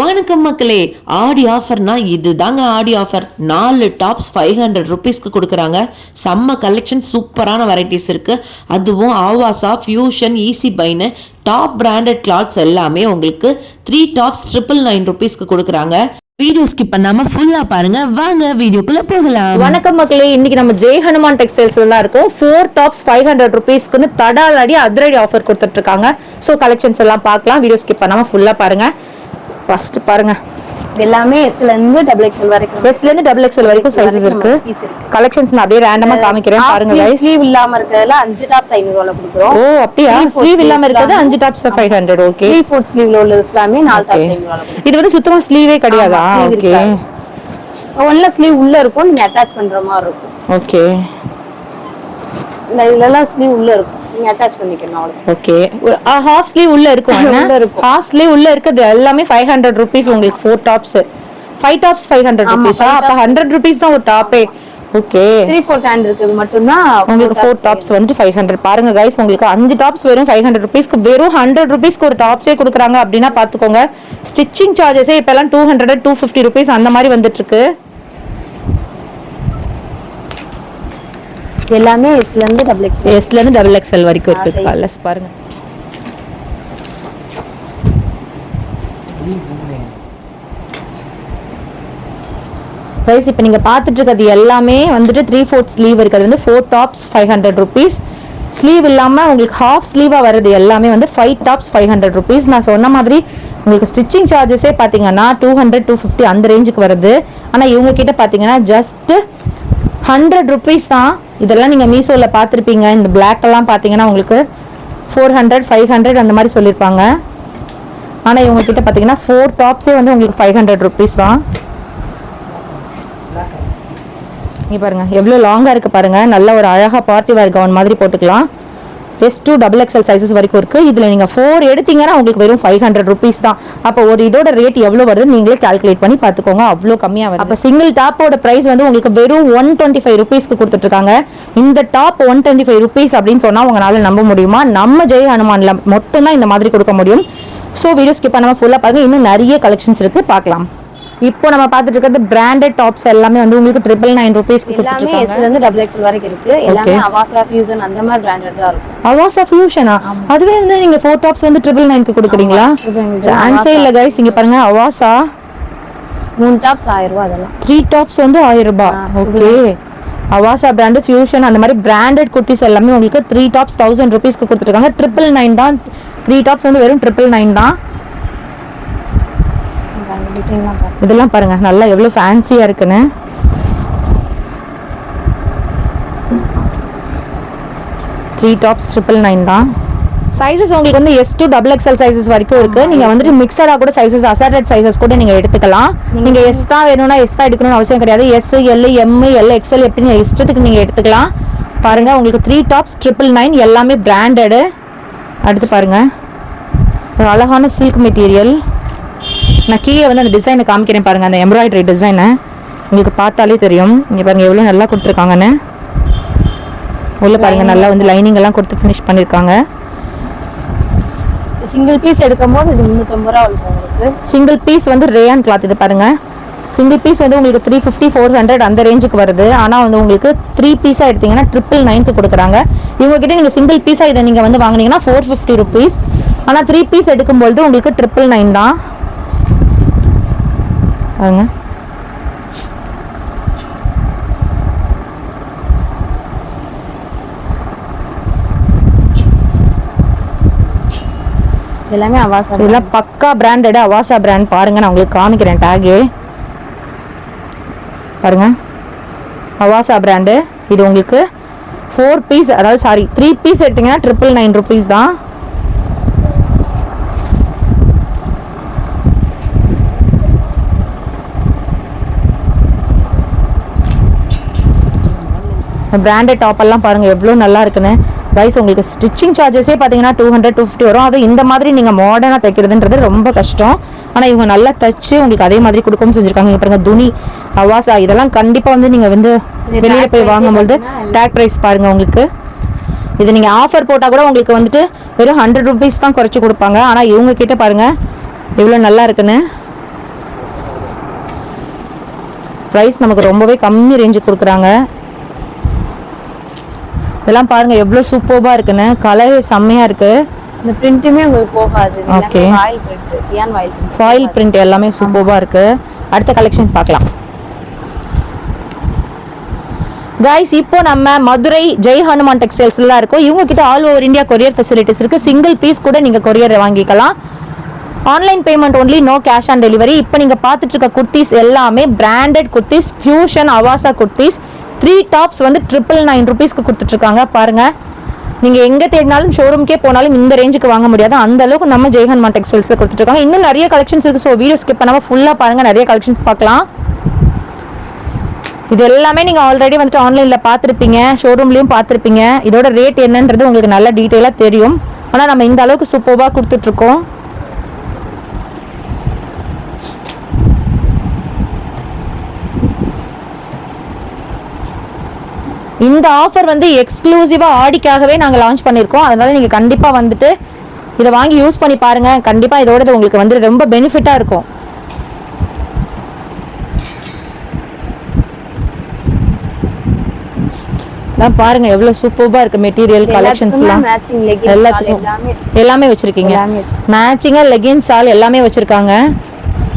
வணக்கம் மக்களே ஆடி ஆஃபர்னா இதுதாங்க ஆடி ஆஃபர். நாலு டாப்ஸ் ஃபைவ் ஹண்ட்ரட் ருபீஸ்க்கு கொடுக்குறாங்க. செம்ம கலெக்ஷன் சூப்பரான வெரைட்டிஸ் இருக்குது அதுவும் ஆவாசா ஃபியூஷன் ஈஸி பைனு டாப் பிராண்டட் கிளாத்ஸ் எல்லாமே உங்களுக்கு த்ரீ டாப்ஸ் ட்ரிபிள் நைன் ருபீஸ்க்கு கொடுக்குறாங்க. வீடியோ ஸ்கிப் பண்ணாம ஃபுல்லா பாருங்க. வாங்க வீடியோக்குள்ள போகலாம். வணக்கம் மக்களே இன்னைக்கு நம்ம ஜெய் ஹனுமான் டெக்ஸ்டைல்ஸ்ல தான் இருக்கும். ஃபோர் டாப்ஸ் ஃபைவ் ஹண்ட்ரட் ருபீஸ்க்குன்னு தடாலடி அதிரடி ஆஃபர் கொடுத்துட்டு இருக்காங்க. ஸோ கலெக்ஷன்ஸ் எல்லாம் பார்க்கலாம். வீடியோ ஸ்கிப் பண்ணாம ஃபுல்லா பாருங்க. ஃபர்ஸ்ட் பாருங்க. எல்லாமே எஸ்ல இருந்து டபுள் எக்ஸ்எல் வரைக்கும். பெஸ்ட்ல இருந்து டபுள் எக்ஸ்எல் வரைக்கும் சைஸஸ் இருக்கு. கலெக்ஷன்ஸ் நான் அப்படியே ரேண்டமா காமிக்கிறேன். பாருங்க guys. ஸ்லீவ் இல்லாம இருக்கிறதுல அஞ்சு டாப்ஸ் ஐநூறு ரூபாய் கொடுக்குறோம். ஓ அப்படியா? ஸ்லீவ் இல்லாம இருக்கிறது. அஞ்சு tops five hundred okay three fourth ஸ்லீவ்ல உள்ளது எல்லாமே நாலு டாப்ஸ் ஐநூறு ரூபாய் இது வந்து சுத்தமா ஸ்லீவே கிடையாதா? ஓகே ஒன்ல ஸ்லீவ் உள்ள இருக்கும் நீங்க அட்டாச் பண்ற மாதிரி இருக்கும். ஓகே இந்த இதுல எல்லாம் ஸ்லீவ் உள்ள இருக்கும். நீங்க அட்டாச் பண்ணிக்கணும் அவ்வளவு. ஓகே ஹாஃப் ஸ்லீவ் உள்ள இருக்கும் உள்ள இருக்கும். ஹாஃப் ஸ்லீவ் உள்ள இருக்குது எல்லாமே ஃபைவ் ஹண்ட்ரட் ருபீஸ் உங்களுக்கு four tops five tops five hundred ருபீஸா அப்ப ஹண்ட்ரட் ருபீஸ் தான் ஒரு டாப்பே ஓகே த்ரீ ஃபோர்த் ஹேண்ட் இருக்குது மட்டும்தான் உங்களுக்கு ஃபோர் டாப்ஸ் வந்து ஃபைவ் ஹண்ட்ரட் பாருங்க கைஸ் உங்களுக்கு அஞ்சு டாப்ஸ் வெறும் ஃபைவ் ஹண்ட்ரட் ருபீஸ்க்கு வெறும் ஹண்ட்ரட் ருபீஸ்க்கு ஒரு டாப்ஸே கொடுக்குறாங்க அப்படின்னா பார்த்துக்கோங்க. ஸ்டிச்சிங் சார்ஜஸே இப்போல்லாம் two hundred two fifty rupees அந்த மாதிரி வந்துட்டு இருக்கு. எல்லாமே எஸ்ல இருந்து டபுள் எக்ஸ்எல் எஸ்ல இருந்து டபுள் எக்ஸ்எல் வரைக்கும் இருக்கு. size. கலர்ஸ் பாருங்க. கைஸ் இப்போ நீங்கள் பார்த்துட்டு இருக்கிறது எல்லாமே வந்துட்டு த்ரீ ஃபோர்த் ஸ்லீவ் இருக்குது வந்து four tops five hundred rupees sleeve இல்லாமல் உங்களுக்கு ஹாஃப் ஸ்லீவாக வருது எல்லாமே வந்து five tops five hundred rupees நான் சொன்ன மாதிரி உங்களுக்கு ஸ்டிச்சிங் சார்ஜஸே பார்த்தீங்கன்னா டூ ஹண்ட்ரட் டூ ஃபிஃப்டி அந்த ரேஞ்சுக்கு வருது. ஆனால் இவங்க கிட்ட பார்த்தீங்கன்னா ஜஸ்ட்டு ஹண்ட்ரட் ருபீஸ் தான். இதெல்லாம் நீங்கள் மீஷோவில் பார்த்துருப்பீங்க. இந்த பிளாக்கெல்லாம் பார்த்தீங்கன்னா உங்களுக்கு ஃபோர் ஹண்ட்ரட் ஃபைவ் ஹண்ட்ரட் அந்த மாதிரி சொல்லியிருப்பாங்க ஆனால் இவங்கக்கிட்ட பார்த்தீங்கன்னா ஃபோர் டாப்ஸே வந்து உங்களுக்கு ஃபைவ் ஹண்ட்ரட் ருபீஸ் தான். இங்கே பாருங்கள் எவ்வளோ லாங்காக இருக்குது பாருங்கள் நல்ல ஒரு அழகாக பார்ட்டி வேர் கவுன் மாதிரி போட்டுக்கலாம். S to double XL sizes வரைக்கும் இருக்குது இதில் நீங்கள் ஃபோர் எடுத்தீங்கன்னா உங்களுக்கு வெறும் ஃபைவ் ஹண்ட்ரட் ருபீஸ் தான். அப்போ ஒரு இதோட ரேட் எவ்வளோ வருதுன்னு நீங்களே கால்குலேட் பண்ணி பார்த்துக்கோங்க. அவ்வளோ கம்மியாக வரும் அப்போ சிங்கிள் டாப்போட ப்ரைஸ் வந்து உங்களுக்கு வெறும் ஒன் டுவெண்ட்டி ஃபைவ் ருபீஸ்க்கு கொடுத்துட்ருக்காங்க. இந்த top one twenty five rupees அப்படின்னு சொன்னால் உங்களால் நம்ப முடியுமா? நம்ம ஜெய் ஹனுமானில் மட்டும்தான் இந்த மாதிரி கொடுக்க முடியும். ஸோ வீடியோ ஸ்கிப் பண்ணாமல் ஃபுல்லாக பாருங்கள் இன்னும் நிறைய கலெக்ஷன்ஸ் இருக்குது பார்க்கலாம். இப்போ நம்ம பார்த்துட்டு இருக்கிறது பிராண்டட் டாப்ஸ் எல்லாமே வந்து உங்களுக்கு ட்ரிபிள் நைன் ருபீஸ்க்கு எல்லாமே எஸ்ல இருந்து டபுள் எக்ஸ்எல் வரைக்கும் இருக்கு. எல்லாமே அவாசா ஃபியூசன் அந்த மாதிரி பிராண்டட் தான் இருக்கும். அவாசா ஃபியூஷனா அதுவே வந்து நீங்க ஃபோர் டாப்ஸ் வந்து ட்ரிபிள் நைன்க்கு கொடுக்குறீங்களா. சான்ஸே இல்ல கைஸ் இங்க பாருங்க அவாசா மூணு டாப்ஸ் ஆயிரம் ரூபாய் அதெல்லாம். த்ரீ டாப்ஸ் வந்து ஆயிரம் ரூபாய் ஓகே அவாசா பிராண்டு ஃபியூஷன் அந்த மாதிரி பிராண்டட் குர்த்திஸ் எல்லாமே உங்களுக்கு த்ரீ டாப்ஸ் தௌசண்ட் ருபீஸ்க்கு கொடுத்துருக்காங்க ட்ரிபிள் நைன் தான் த்ரீ டாப்ஸ் வந்து வெறும் ட்ரிபிள் நைன் தான். இதெல்லாம் பாருங்க நல்லா எவ்வளோ ஃபேன்சியாக இருக்குன்னு. த்ரீ டாப்ஸ் ட்ரிபிள் நைன் தான். சைஸஸ் உங்களுக்கு வந்து S to double XL sizes வரைக்கும் இருக்குது நீங்கள் வந்துட்டு மிக்சராக கூட சைஸஸ் அசார்டட் சைஸஸ் கூட நீங்கள் எடுத்துக்கலாம். நீங்கள் எஸ் தான் வேணும்னா எஸ் தான் எடுக்கணும்னு அவசியம் கிடையாது. S L M L XL எப்படி நீங்கள் இஷ்டத்துக்கு நீங்கள் எடுத்துக்கலாம். பாருங்கள் உங்களுக்கு த்ரீ டாப்ஸ் ட்ரிபிள் நைன் எல்லாமே பிராண்டடு அடுத்து பாருங்கள் ஒரு அழகான சில்க் மெட்டீரியல் நான் கீழே வந்து அந்த டிசைனை காமிக்கிறேன் பாருங்க அந்த எம்ப்ராய்டரி டிசைனை உங்களுக்கு பார்த்தாலே தெரியும். இங்கே பாருங்க எவ்வளோ நல்லா கொடுத்துருக்காங்கன்னு. உள்ள பாருங்க நல்லா வந்து லைனிங் எல்லாம் கொடுத்து ஃபினிஷ் பண்ணியிருக்காங்க சிங்கிள் பீஸ் எடுக்கும் போது இது முந்நூற்றம்பது ரூபா இருக்கும் உங்களுக்கு. சிங்கிள் பீஸ் வந்து ரேயான் கிளாத் இது பாருங்க. சிங்கிள் பீஸ் வந்து உங்களுக்கு த்ரீ ஃபிஃப்டி ஃபோர் ஹண்ட்ரட் அந்த ரேஞ்சுக்கு வருது. ஆனால் வந்து உங்களுக்கு த்ரீ பீஸாக எடுத்தீங்கன்னா ட்ரிபிள் நைன்க்கு கொடுக்குறாங்க. இவங்க கிட்ட நீங்கள் சிங்கிள் பீஸாக இதை நீங்கள் வந்து வாங்குனீங்கன்னா ஃபோர் ஃபிஃப்டி ருபீஸ் ஆனால் த்ரீ பீஸ் எடுக்கும்பொழுது உங்களுக்கு ட்ரிபிள் நைன் தான். பாருங்க எல்லாமே அவாசா இதெல்லாம் பக்கா பிராண்டட் அவாசா பிராண்ட் பாருங்க நான் உங்களுக்கு காமிக்கிறேன் டேகு பாருங்க. அவாசா பிராண்டு இது உங்களுக்கு ஃபோர் பீஸ் அதாவது சாரி த்ரீ பீஸ் எடுத்தீங்கன்னா ட்ரிபிள் நைன் ருபீஸ் தான். பிராண்டட் டாப் எல்லாம் பாருங்க எவ்வளோ நல்லா இருக்குன்னு. கைஸ் உங்களுக்கு ஸ்டிச்சிங் சார்ஜஸே பார்த்தீங்கன்னா டூ ஹண்ட்ரட் டூ ஃபிஃப்டி வரும். அது இந்த மாதிரி நீங்கள் மாடர்னாக தைக்கிறதுன்றது ரொம்ப கஷ்டம். ஆனால் இவங்க நல்லா தைச்சு உங்களுக்கு அதே மாதிரி கொடுக்கவும் செஞ்சுருக்காங்க. இங்க பாருங்க துணி அவாசா இதெல்லாம் கண்டிப்பாக வந்து நீங்கள் வந்து வெளியில் போய் வாங்கும்போது டேக் ப்ரைஸ் பாருங்க உங்களுக்கு. இது நீங்கள் ஆஃபர் போட்டால் கூட உங்களுக்கு வந்துட்டு வெறும் ஹண்ட்ரட் ருபீஸ் தான் குறைச்சி கொடுப்பாங்க. ஆனால் இவங்க கிட்ட பாருங்க எவ்வளோ நல்லா இருக்குன்னு. ப்ரைஸ் நமக்கு ரொம்பவே கம்மி ரேஞ்சுக்கு கொடுக்குறாங்க. இதெல்லாம் பாருங்க எவ்வளோ சூப்பர்பாக இருக்குன்னு. கலரே செம்மையாக இருக்கு. இந்த பிரிண்ட்டுமே உங்களுக்கு போகாது. Okay. ஆயில் பிரிண்ட் டியான் ஆயில் பிரிண்ட் ஃபாயில் பிரிண்ட் எல்லாமே சூப்பர்பாக இருக்கு. அடுத்த கலெக்ஷன் பார்க்கலாம். காய்ஸ் இப்போ நம்ம மதுரை ஜெய் ஹனுமான் டெக்ஸ்டைல்ஸ்ல தான் இருக்கோம். இவங்க கிட்ட all over India courier facilities இருக்கு. சிங்கிள் பீஸ் கூட நீங்க கொரியர் வாங்கிக்கலாம். Online payment only no cash on delivery இப்போ நீங்க பார்த்துட்டு இருக்க குர்த்திஸ் எல்லாமே branded kurtis fusion Avaasa kurtis. Three tops வந்து ட்ரிபிள் நைன் ருபீஸ்க்கு கொடுத்துட்ருக்காங்க. பாருங்கள் நீங்கள் எங்கே தேடினாலும் ஷோரூம்க்கே போனாலும் இந்த ரேஞ்சுக்கு வாங்க முடியாது. அந்த அளவுக்கு நம்ம ஜெய்ஹன்மா டெக்ஸ்டைல்ஸில் டெக்ஸ்டைல்ஸ்ல இன்னும் நிறைய கலெக்ஷன்ஸ் இருக்குது ஸோ வீடியோ ஸ்கிப் பண்ணாமல் ஃபுல்லாக பாருங்கள் நிறைய கலெக்ஷன்ஸ் பார்க்கலாம். இது எல்லாமே நீங்கள் ஆல்ரெடி வந்துட்டு ஆன்லைனில் பார்த்துருப்பீங்க. ஷோரூம்லேயும் பார்த்துருப்பீங்க. இதோட ரேட் என்னன்றது உங்களுக்கு நல்ல டீட்டெயிலாக தெரியும். ஆனால் நம்ம இந்த அளவுக்கு சூப்பராக கொடுத்துட்ருக்கோம். இந்த ஆஃபர் வந்து எக்ஸ்க்ளூசிவாக ஆடிக்காகவே நாங்கள் லான்ச் பண்ணியிருக்கோம் அதனால நீங்கள் கண்டிப்பாக வந்துட்டு இதை வாங்கி யூஸ் பண்ணி பாருங்கள் கண்டிப்பாக இதோட இது உங்களுக்கு வந்து ரொம்ப பெனிஃபிட்டாக இருக்கும். நான் பாருங்க எவ்வளவு சூப்பர்பா இருக்கு மெட்டீரியல் கலெக்ஷன்ஸ்லாம் மேட்சிங் லெகின் எல்லாத்துக்கும் எல்லாமே எல்லாமே வச்சிருக்கீங்க. எல்லாமே. மேட்சிங்கா லெகின்ஸ் ஆல் எல்லாமே வச்சிருக்காங்க.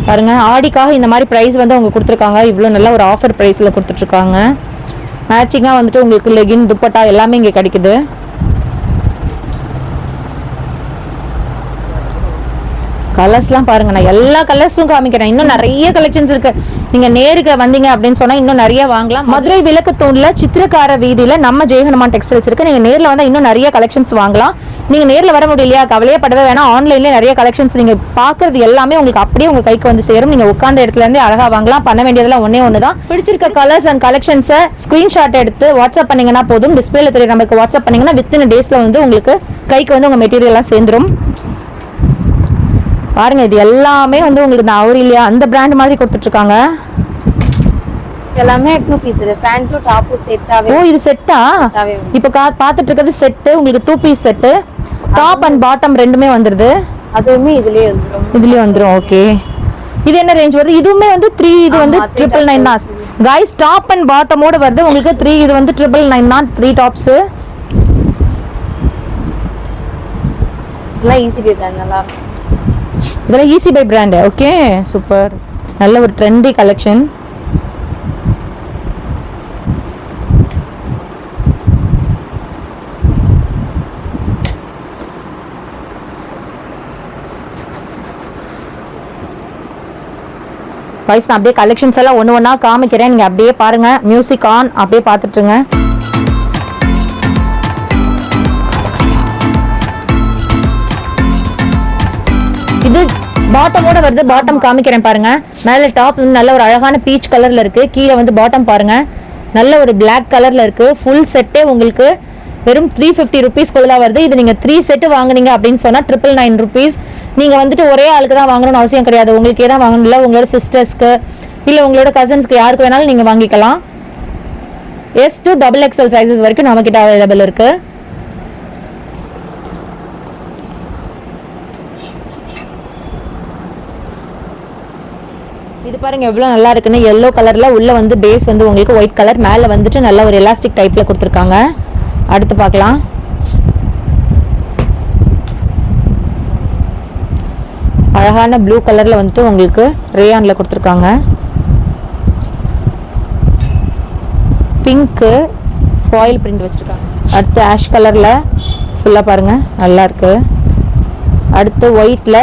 பாருங்க ஆடிக்காக இந்த மாதிரி ப்ரைஸ் வந்து அவங்க கொடுத்துருக்காங்க. இவ்வளோ நல்ல ஒரு ஆஃபர் ப்ரைஸில் கொடுத்துட்ருக்காங்க மேட்சிங்காக வந்துட்டு உங்களுக்கு லெகின் துப்பட்டா எல்லாமே இங்கே கிடைக்குது. கலர்ஸ்லாம் பாருங்க நான் எல்லா கலர்ஸும் காமிக்கிறேன். இன்னும் நிறைய கலெக்ஷன்ஸ் இருக்கு. நீங்க நேருக்கு வந்தீங்க அப்படின்னு சொன்னா இன்னும் நிறைய வாங்கலாம். மதுரை விளக்கு தூண்ல சித்திரக்கார வீதியில நம்ம ஜெயஹனுமான் டெக்ஸ்டைல்ஸ் இருக்கு. நீங்க நேர்ல வந்தா இன்னும் நிறைய கலெக்ஷன்ஸ் வாங்கலாம். நீங்க நேர்ல வர முடியலையா? கவலையே படவே வேணாம் ஆன்லைன்ல நிறைய கலெக்ஷன்ஸ் நீங்க பாக்குறது எல்லாமே உங்களுக்கு அப்படியே உங்க கைக்கு வந்து சேரும். நீங்க உட்கார்ந்த இடத்துல இருந்தே அழகா வாங்கலாம். பண்ண வேண்டியதெல்லாம் ஒன்னே ஒன்று தான் பிடிச்சிருக்க கலர்ஸ் அண்ட் கலெக்ஷன்ஸை ஸ்கிரீன்ஷாட் எடுத்து வாட்ஸ்அப் பண்ணீங்கன்னா போதும். டிஸ்பிளேல தெரிய நம்பருக்கு வாட்ஸ்அப் பண்ணீங்கன்னா வித்தின் டேஸ்ல வந்து உங்களுக்கு கைக்கு வந்து உங்க மெட்டீரியல் எல்லாம் சேர்ந்துரும். பாருங்க இது எல்லாமே வந்து உங்களுக்கு இந்த அவுரிலியா அந்த பிராண்ட் மாதிரி கொடுத்துட்டு இருக்காங்க. எல்லாமே டூ பீஸ் இது. ஃபேன் டு டாப் செட்டாவே ஓ இது செட்டா. இப்போ கா பார்த்துட்டு இருக்கிறது செட்டு உங்களுக்கு two piece set top and bottom ரெண்டுமே வந்துருது. அதுவுமே இதுலயே வந்துரும். இதுலயே வந்துரும் ஓகே இது என்ன ரேஞ்ச் வருது? இதுவுமே வந்து த்ரீ இது வந்து ட்ரிபிள் நைன் தான் கைஸ் டாப் அண்ட் பாட்டமோட வருது. உங்களுக்கு த்ரீ இது வந்து ட்ரிபிள் நைன் தான் த்ரீ டாப்ஸு இதெல்லாம் ஈஸி பே பிராண்ட் நல்லா இதெல்லாம் easy buy brand okay super நல்ல ஒரு ட்ரெண்டி கலெக்ஷன் வைஸ் நான் அப்படியே கலெக்ஷன்ஸ் எல்லாம் ஒன்று ஒன்றா காமிக்கிறேன். நீங்கள் அப்படியே பாருங்க. மியூசிக் ஆன் அப்படியே பார்த்துட்டுருங்க இது பாட்டமோட வருது. பாட்டம் காமிக்கிறேன் பாருங்க. மேல டாப் வந்து நல்ல ஒரு அழகான பீச் கலர்ல இருக்கு. கீழே வந்து பாட்டம் பாருங்க. நல்ல ஒரு பிளாக் கலர்ல இருக்கு. ஃபுல் செட்டே உங்களுக்கு வெறும் த்ரீ ஃபிஃப்டி ருபீஸ்க்குள்ள தான் வருது. இது நீங்க த்ரீ செட்டு வாங்குனீங்க அப்படின்னு சொன்னா ட்ரிபிள் நைன் ருபீஸ் நீங்கள் வந்துட்டு ஒரே ஆளுக்கு தான் வாங்கணும்னு அவசியம் கிடையாது. உங்களுக்கே தான் வாங்கணும். இல்லை உங்களோட சிஸ்டர்ஸ்க்கு இல்லை உங்களோட கசின்ஸ்க்கு யாருக்கு வேணாலும் நீங்கள் வாங்கிக்கலாம். S to double XL sizes வரைக்கும் நம்மக்கிட்ட அவைலபிள் இருக்கு. இது பாருங்க எவ்வளோ நல்லா இருக்குன்னு. எல்லோ கலரில் உள்ளே வந்து பேஸ் வந்து உங்களுக்கு ஒயிட் கலர் மேலே வந்துட்டு நல்ல ஒரு எலாஸ்டிக் டைப்பில் கொடுத்துருக்காங்க. அடுத்து பார்க்கலாம். அழகான ப்ளூ கலரில் வந்துட்டு உங்களுக்கு ரேயானில் கொடுத்துருக்காங்க. பிங்க்கு ஃபாயில் பிரிண்ட் வச்சுருக்காங்க. அடுத்து ஆஷ் கலரில் ஃபுல்லாக பாருங்க நல்லாயிருக்கு அடுத்து ஒயிட்டில்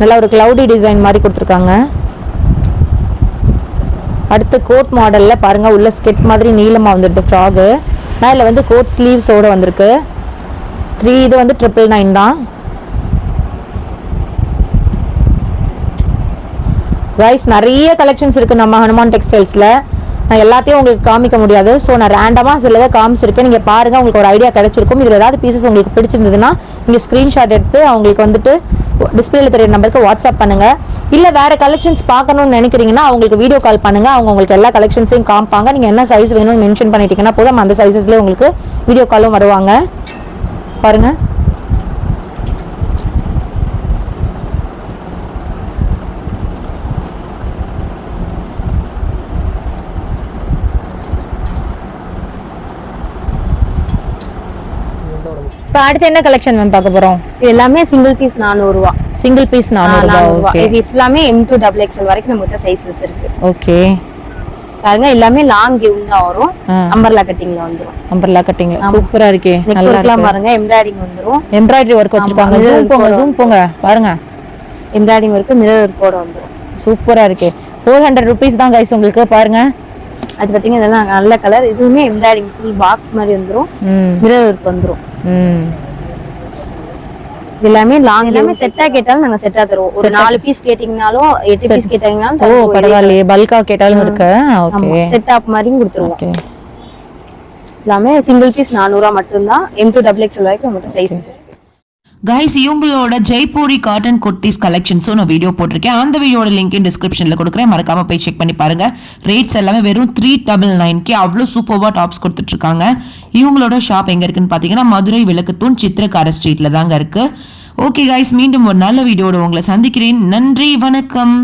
நல்லா ஒரு க்ளவுடி டிசைன் மாதிரி கொடுத்துருக்காங்க. அடுத்து கோட் மாடலில் பாருங்கள் உள்ள ஸ்கெட் மாதிரி நீளமாக வந்துடுது ஃப்ராகு மேலே வந்து கோட் ஸ்லீவ்ஸோடு வந்திருக்கு. த்ரீ இது வந்து ட்ரிபிள் நைன் தான். கைஸ் நிறைய கலெக்ஷன்ஸ் இருக்குது நம்ம ஹனுமான் டெக்ஸ்டைல்ஸில் நான் எல்லாத்தையும் உங்களுக்கு காமிக்க முடியாது. ஸோ நான் ரேண்டமாக சிலதை காமிச்சிருக்கேன். நீங்கள் பாருங்கள் உங்களுக்கு ஒரு ஐடியா கிடச்சிருக்கும். இதில் ஏதாவது பீசஸ் உங்களுக்கு பிடிச்சிருந்ததுன்னா நீங்கள் ஸ்க்ரீன்ஷாட் எடுத்து அவங்களுக்கு வந்துட்டு டிஸ்பிளேல தெரிய நம்பருக்கு வாட்ஸ்அப் பண்ணுங்கள் இல்லை வேறு கலெக்ஷன்ஸ் பார்க்கணும்னு நினைக்கிறீங்கன்னா அவங்களுக்கு வீடியோ கால் பண்ணுங்கள் அவங்க உங்களுக்கு எல்லா கலெக்ஷன்ஸையும் காமிப்பாங்க. நீங்கள் என்ன சைஸ் வேணும்னு மென்ஷன் பண்ணிட்டீங்கன்னா போதும். அந்த சைஸஸ்லேயே உங்களுக்கு வீடியோ காலும் வருவாங்க. பாருங்கள் இப்போ அடுத்து என்ன கலெக்ஷன் மேம் பார்க்க போறோம்? இது எல்லாமே சிங்கிள் பீஸ் நானூறுவா. சிங்கிள் பீஸ் நானூறுவா ஓகே இது ஃபுல்லாமே எம் டூ டபுள் எக்ஸ்எல் வரைக்கும் நம்மகிட்ட சைஸஸ் இருக்கு. ஓகே பாருங்க எல்லாமே லாங் கிவ் தான் வரும். அம்பர்லா கட்டிங்ல வந்துரும். அம்பர்லா கட்டிங் சூப்பரா இருக்கே. நல்லா இருக்கு. பாருங்க எம்ப்ராய்டிங் வந்துரும். எம்ப்ராய்டரி வச்சிருக்காங்க. mirror ஜூம் போங்க ஜூம் போங்க. பாருங்க. எம்ப்ராய்டிங் ஒர்க்கு மிரர் ஒர்க்கோட வந்துரும். சூப்பரா இருக்கே. ஃபோர் ஹண்ட்ரட் ருபீஸ் தான் கைஸ் உங்களுக்கு. பாருங்க. அது பாத்தீங்கன்னா இதெல்லாம் நல்ல கலர் இதுவுமே எம்ப்ராய்டிங் ஃபுல் பாக்ஸ் மாதிரி வந்துரும். மிரர் ஒர்க் வந்துரும். ம் இது எல்லாமே லாங் எல்லாமே செட்டா கேட்டாலும் நாங்க செட்டா தருவோம். ஒரு நாலு பீஸ் கேட்டீங்கனாலும் எட்டு பீஸ் கேட்டீங்கனாலும் ஓ பரவாயில்லையே. பல்கா கேட்டாலும் இருக்கு. ஓகே செட் ஆப் மாதிரியும் கொடுத்துருவோம். ஓகே எல்லாமே சிங்கிள் பீஸ் நானூறுவா மட்டும்தான். எம் டூ டபுள் எக்ஸ்எல் வரைக்கும் நம்மகிட்ட சைஸஸ் கைஸ் இவங்களோட ஜெய்ப்பூரி காட்டன் குர்த்திஸ் கலெக்ஷன்ஸும் நான் வீடியோ போட்டிருக்கேன். அந்த வீடியோட லிங்க் டிஸ்கிரிப்ஷனில் கொடுக்குறேன். மறக்காம போய் செக் பண்ணி பாருங்க. ரேட்ஸ் எல்லாமே வெறும் த்ரீ டபுள் நைன்கே அவ்வளோ சூப்பர்வாக டாப்ஸ் கொடுத்துட்ருக்காங்க. இவங்களோட ஷாப் எங்கே இருக்குன்னு பார்த்தீங்கன்னா மதுரை விளக்குத்தூண் சித்திரக்கார ஸ்ட்ரீட்டில் தாங்க இருக்கு. ஓகே கைஸ் மீண்டும் ஒரு நல்ல வீடியோட உங்களை சந்திக்கிறேன். நன்றி வணக்கம்.